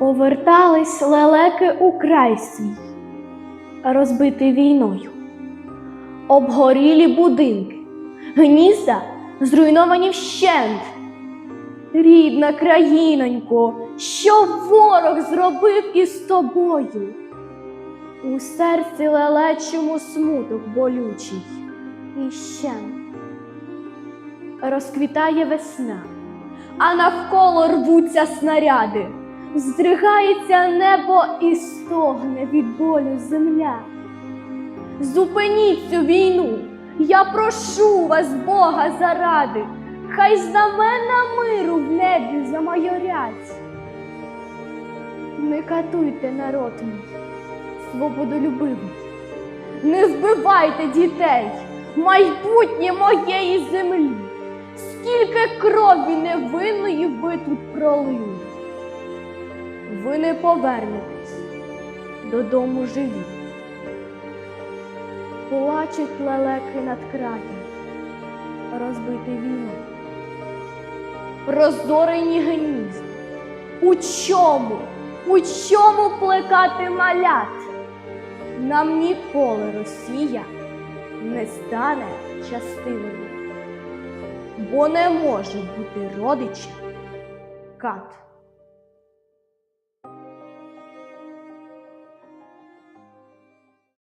Повертались лелеки у край свій, розбитий війною, обгорілі будинки, гнізда зруйновані вщент. Рідна країнонько, що ворог зробив із тобою? У серці лелечому смуток болючий і щент. Розквітає весна, а навколо рвуться снаряди, здригається небо і стогне від болю земля. Зупиніть цю війну, я прошу вас, Бога, заради, хай знамена миру в небі замайорять. Не катуйте народ мій, свободолюбивий, не вбивайте дітей, майбутнє моєї землі. Скільки крові невинної ви тут пролили. Ви не повернетесь додому живі. Плачуть лелеки над краєм, розбитий війною. Розорені гнізда. У чому, у чому плекати малят? Нам ніколи Росія не стане частиною, бо не може бути родичем кат.